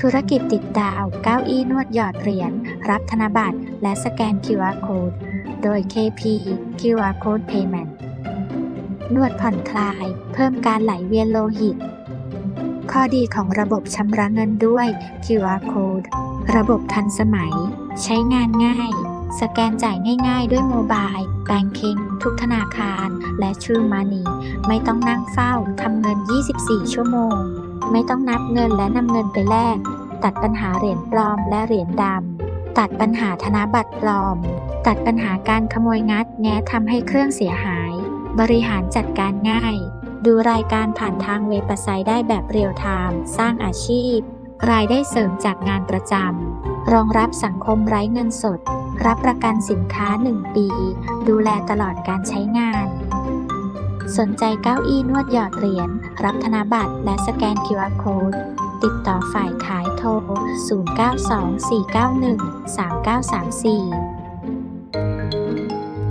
ธุรกิจติดดาวเก้าอี้นวดหยอดเหรียญ รับธนบัตร และสแกน QR Code โดย KP QR Code Payment นวดผ่อนคลาย เพิ่มการไหลเวียนโลหิต ข้อดีของระบบชำระเงินด้วย QR Code ระบบทันสมัย ใช้งานง่าย สแกนจ่ายง่ายๆ ด้วยโมบายแบงคิงทุกธนาคาร และ True Money ไม่ต้องนั่งเฝ้าทำเงิน 24 ชั่วโมง ไม่ต้องนับเงินและนำเงินไปแลก ตัดปัญหาเหรียญปลอมและเหรียญดำ ตัดปัญหาธนบัตรปลอม ตัดปัญหาการขโมยงัดแงะทำให้เครื่องเสียหาย บริหารจัดการง่าย ดูรายการผ่านทางเว็บไซต์ได้แบบเรียลไทม์สร้างอาชีพ รายได้เสริมจากงานประจำ รองรับสังคมไร้เงินสด รับประกันสินค้า 1 ปี ดูแลตลอดการใช้งาน สนใจเก้าอี้นวดหยอดเหรียญ รับธนบัตร และสแกน QR Code ติดต่อฝ่ายขายโทร 0924913934